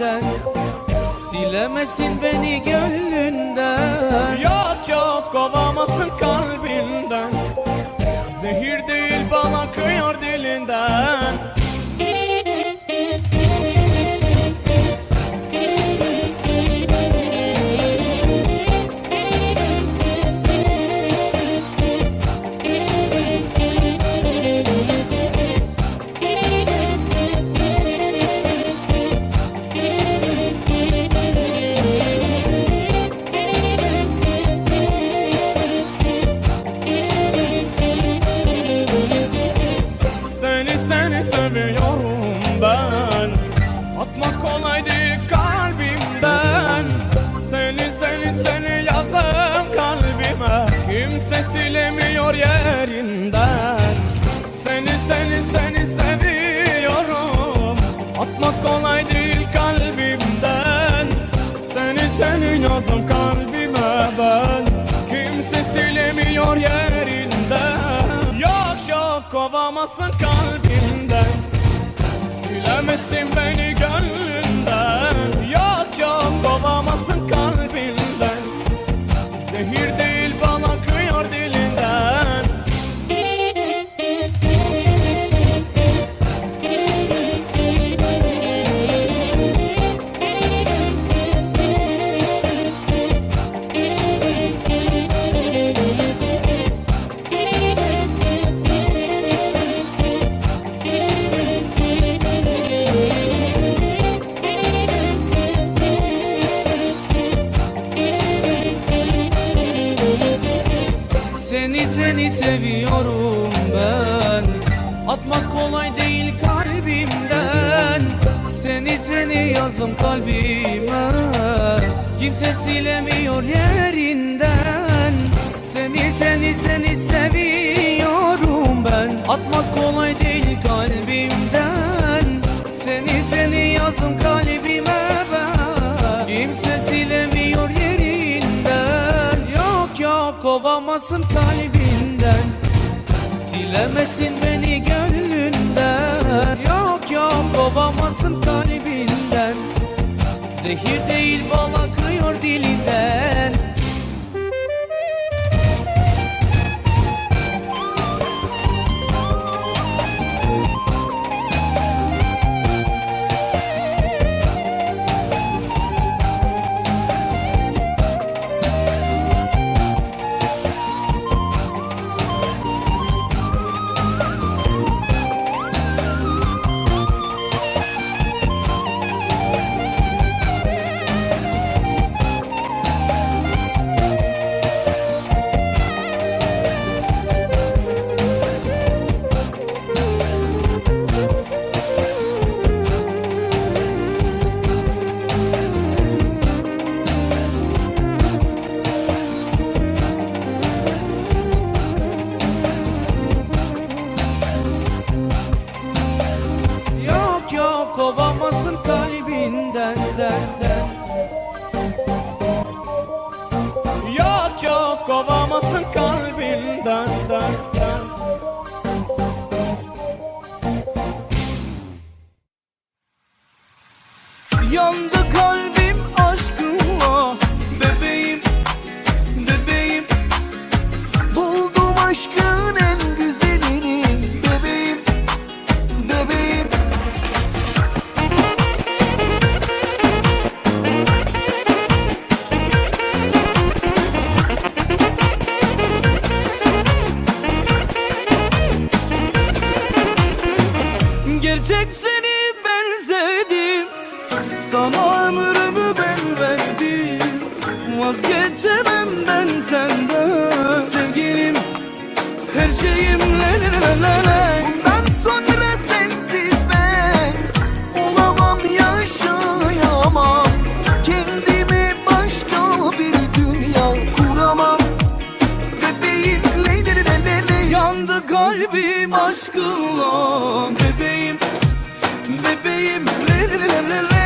gönlünden Silemesin beni gönlünden. Yok yok kovamasın kalbinden. Zehir değil bana kıyar dilinden. Seni Silemesin beni gönlünden Seni seviyorum ben. Atmak kolay değil kalbimden. Seni seni yazdım kalbime. Kimse silemiyor yerinden. Seni seni seni seviyorum ben. Atmak kolay Silemesin beni gönlünden. Yok yok kovamasın Yandı Vazgeçemem ben senden Sevgilim her şeyim le le le le Bundan sonra sensiz ben Olamam yaşayamam Kendimi başka bir dünya kuramam Bebeğim le Yandı kalbim aşkınla Bebeğim Bebeğim le le le le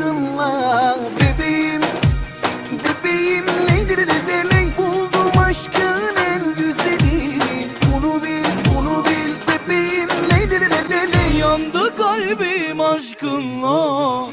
aşkınla bebeğim. Bebeğim nedir nedir? Buldum aşkın en güzelini Bunu bil bunu bil. Bebeğim nedir nedir? Yandı kalbim aşkınla.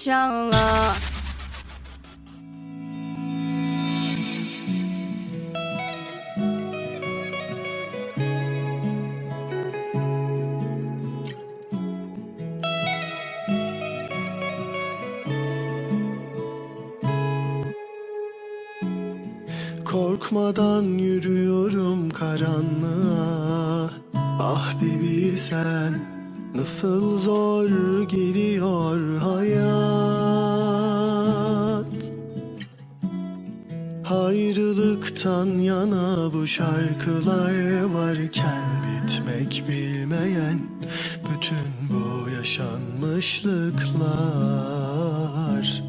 inşallah. Korkmadan yürüyorum karanlığa Ah bibi sen nasıl zor geliyor Aşktan yana bu şarkılar varken Bitmek bilmeyen bütün bu yaşanmışlıklar.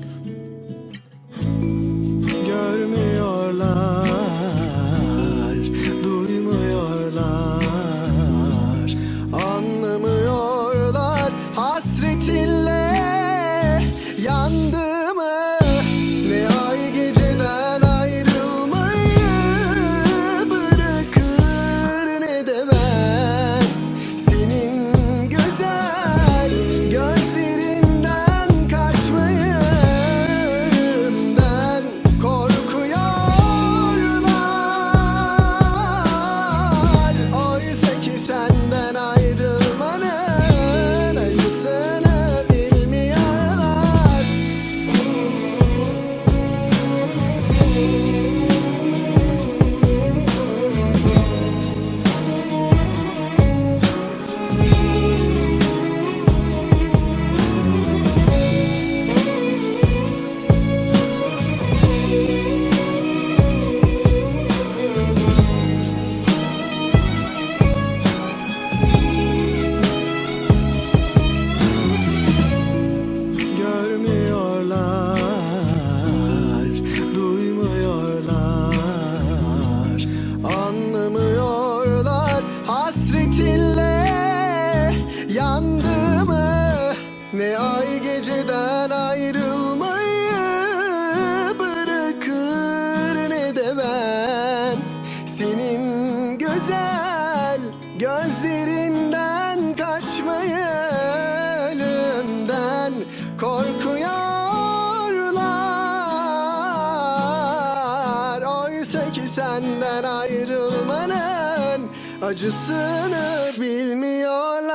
korkuyorlar. Oysa ki senden ayrılmanın acısını bilmiyorlar.